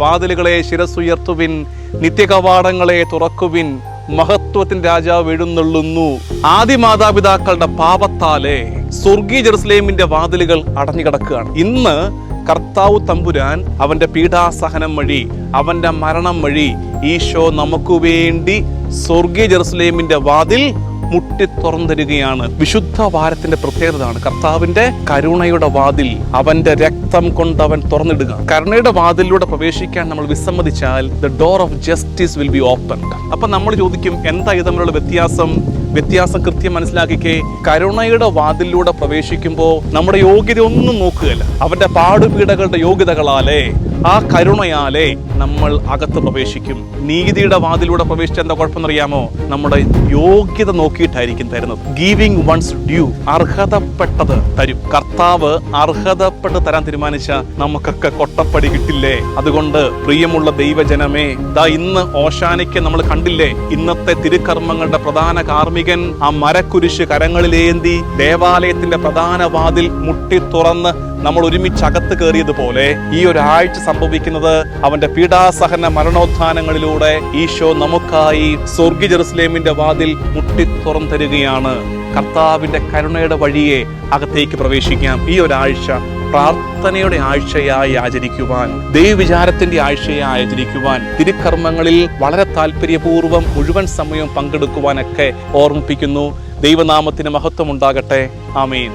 വാതിലുകളെ ശിരസുയർത്തുവിൻ നിത്യകവാടങ്ങളെ തുറക്കുവിൻ മഹത്വത്തിന്റെ രാജാവ് എഴുന്നള്ളുന്നു. ആദ്യ മാതാപിതാക്കളുടെ പാപത്താലെ സ്വർഗീയ ജെറുസലേമിന്റെ വാതിലുകൾ അടഞ്ഞുകിടക്കുകയാണ്. ഇന്ന് കർത്താവ് തമ്പുരാൻ അവന്റെ പീഡാസഹനം വഴി അവന്റെ മരണം വഴി ഈശോ നമുക്ക് വേണ്ടി സ്വർഗീയ ജെറുസലേമിന്റെ വാതിൽ മുട്ടി തുറന്നിരുകയാണ് വിശുദ്ധ വാരത്തിന്റെ പ്രത്യേകതയാണ് കർത്താവിന്റെ കരുണയുടെ വാതിൽ അവന്റെ രക്തം കൊണ്ട് അവൻ തുറന്നിടുക. കരുണയുടെ വാതിലൂടെ പ്രവേശിക്കാൻ നമ്മൾ വിസമ്മതിച്ചാൽ the door of justice will be open അപ്പൊ നമ്മൾ ചോദിക്കും എന്താ ഇത് തമ്മിലുള്ള വ്യത്യാസം? വ്യത്യാസം കൃത്യം മനസ്സിലാക്കിക്കേ. കരുണയുടെ വാതിലൂടെ പ്രവേശിക്കുമ്പോൾ നമ്മുടെ യോഗ്യത ഒന്നും നോക്കുകയല്ല. അവന്റെ പാടുപീടകളുടെ യോഗ്യതകളാലേ ആ കരുണയാലേ നമ്മൾ അകത്ത് പ്രവേശിക്കും. നീതിയുടെ വാതിലൂടെ പ്രവേശിച്ച എന്താ കുഴപ്പമെന്നറിയാമോ? നമ്മുടെ യോഗ്യത നോക്കിയിട്ടായിരിക്കും തരുന്നത്. ഗീവിങ് വൺസ് ഡ്യൂ അർഹതപ്പെട്ടത് തരും. കർത്താവ് അർഹതപ്പെട്ട് തരാൻ തീരുമാനിച്ച നമുക്കൊക്കെ കൊട്ടപ്പടി കിട്ടില്ലേ? അതുകൊണ്ട് പ്രിയമുള്ള ദൈവജനമേ ദാ ഇന്ന് ഓശാനയ്ക്ക് നമ്മൾ കണ്ടില്ലേ? ഇന്നത്തെ തിരുക്കർമ്മങ്ങളുടെ പ്രധാന കാർമ്മികൻ ആ മരക്കുരിശ് കരങ്ങളിലേന്തി ദേവാലയത്തിന്റെ പ്രധാന വാതിൽ മുട്ടി തുറന്ന് നമ്മൾ ഒരുമിച്ച് അകത്ത് കയറിയതുപോലെ ഈ ഒരാഴ്ച സംഭവിക്കുന്നത് അവന്റെ പീഡാസഹന മരണോത്ഥാനങ്ങളിലൂടെ ഈശോ നമുക്കായി സ്വർഗി ജെറുസലേമിന്റെ വാതിൽ മുട്ടി തുറന്നു തരികയാണ് കർത്താവിന്റെ കരുണയുടെ വഴിയെ അകത്തേക്ക് പ്രവേശിക്കാം. ഈ ഒരാഴ്ച പ്രാർത്ഥനയുടെ ആഴ്ചയായി ആചരിക്കുവാൻ ദൈവവിചാരത്തിന്റെ ആഴ്ചയായി ആചരിക്കുവാൻ തിരുക്കർമ്മങ്ങളിൽ വളരെ താല്പര്യപൂർവം മുഴുവൻ സമയവും പങ്കെടുക്കുവാനൊക്കെ ഓർമ്മിപ്പിക്കുന്നു. ദൈവനാമത്തിന് മഹത്വം ഉണ്ടാകട്ടെ ആമീൻ.